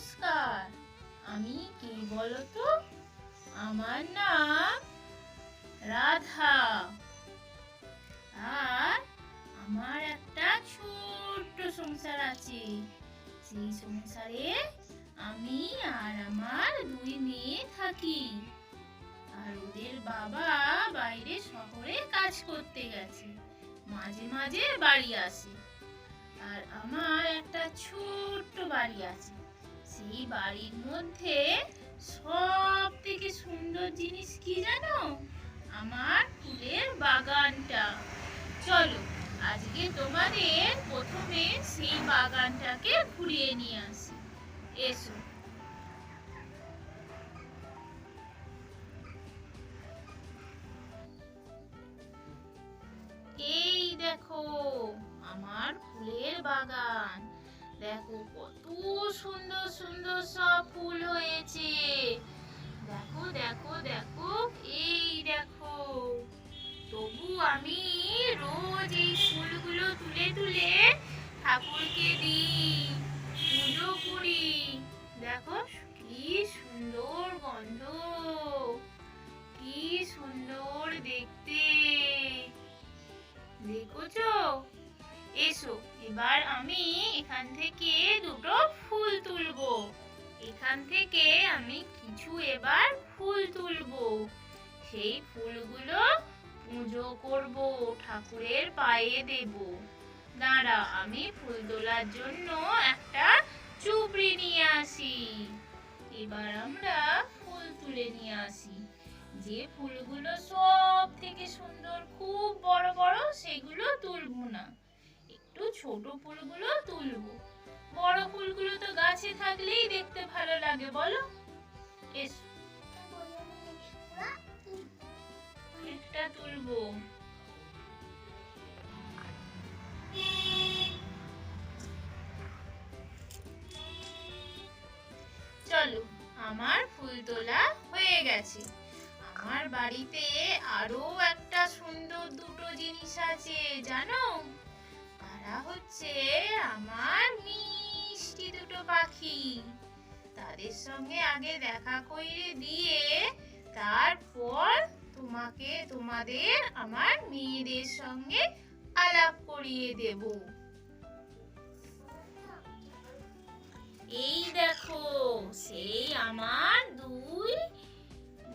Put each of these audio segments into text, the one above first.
নমস্কার। আমি কে বলো তো আমার নাম রাধা। আর আমার একটা ছোট্ট সংসার আছে। সেই সংসারে আমি আর আমার দুই মেয়ে থাকি। আর ওদের বাবা বাইরে শহরে কাজ করতে গেছে। মাঝে মাঝে বাড়ি আসে। আর আমার একটা ছোট্ট বাড়ি আছে। সেই বাড়ির মধ্যে সব থেকে সুন্দর জিনিস কি জানো? আমার ফুলের বাগানটা। চলো, আজকে তোমাদের প্রথমে সেই বাগানটাকে ঘুরিয়ে নিয়ে আসি। এসো। এই দেখো, আমার ফুলের বাগান। দেখো কত সুন্দর সুন্দর সব ফুল হয়েছে। দেখো দেখো দেখো, এই দেখো। তবু আমি রোজ এই ফুলগুলো তুলে তুলে ঠাকুরকে দিই। এবার আমি এখান থেকে দুটো ফুল তুলবো। এখান থেকে আমি কিছু এবার ফুল তুলবো। সেই ফুলগুলো পুজো করব, ঠাকুরের পায়ে দেব। দাঁড়া, আমি ফুল তোলার জন্য একটা চুবড়ি নিয়ে আসি। এবার আমরা ফুল তুলে নিয়ে আসি। যে ফুলগুলো সব থেকে ছোট ফুলগুলো তুলবো। বড় ফুলগুলো তো গাছে থাকলেই দেখতে ভালো লাগে, বলো? এসো। একটা তুলবো। চলো, আমার ফুল তোলা হয়ে গেছে। আমার বাড়িতে আরও একটা সুন্দর দুটো জিনিস আছে, জানো? তারা হচ্ছে আমার মিষ্টি দুটো পাখি। তাদের সঙ্গে আগে দেখা করিয়ে দিয়ে তারপর তোমাকে তোমাদের আমার মেয়েদের সঙ্গে আলাপ করিয়ে দেব। এই দেখো, সেই আমার দুই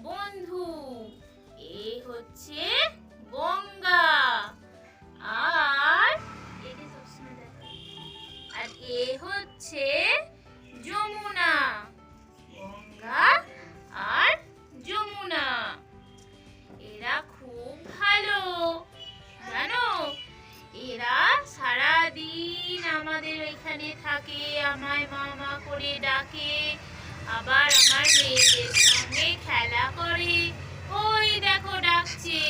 বন্ধু। এ হচ্ছে থাকে আমায় মামা করে ডাকে। আবার আমার মেয়েদের সঙ্গে খেলা করে। ওই দেখো ডাকছে।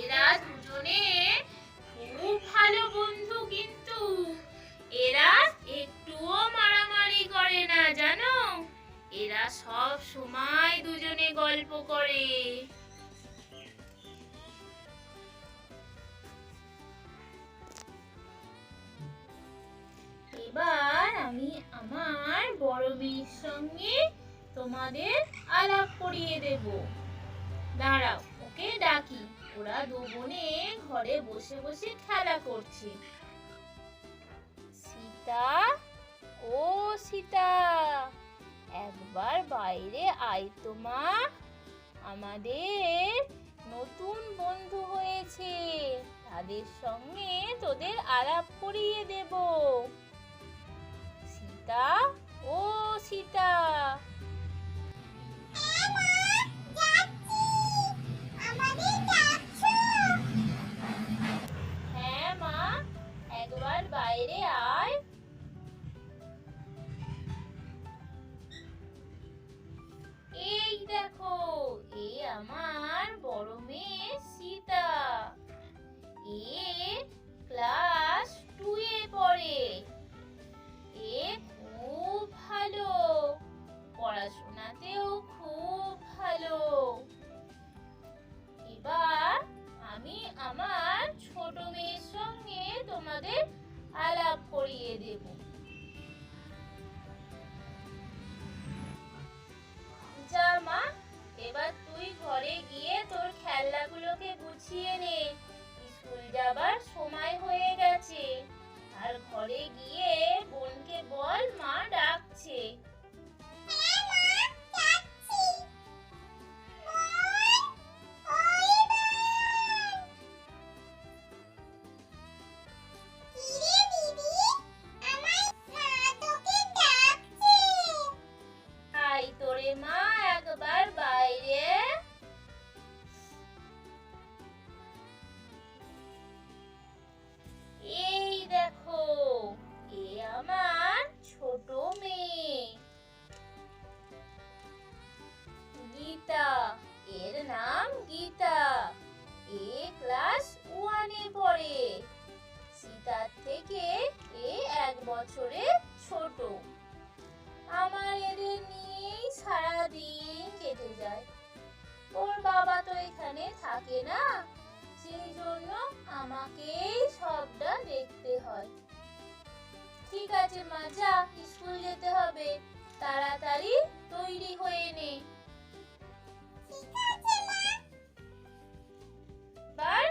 এরা দুজনে খুব ভালো বন্ধু কিন্তু। এরা মারামারি করে না, জানো? এরা সব সময় দুজনে গল্প করে। আমি আমার বড় মেয়ের সঙ্গে তোমাদের আলাপ করিয়ে দেব। দাঁড়াও, ওকে ডাকি। ওরা দু বোনে ঘরে বসে বসে খেলা করছে। সীতা, ও সীতা, একবার বাইরে আয় তো মা। আমাদের নতুন বন্ধু হয়েছে। তাদের সঙ্গে তোদের আলাপ করিয়ে দেব। সীতা ও সীতা থেকে এ এক বছরের ছোট। আমার এদের নিয়েই সারা দিন কেটে যায়। ওর বাবা তো এখানে থাকে না সেই জন্য আমাকেই সবটা দেখতে হয়। ঠিক আছে মা যা স্কুল যেতে হবে। তাড়াতাড়ি তৈরি হয়ে নে। এবার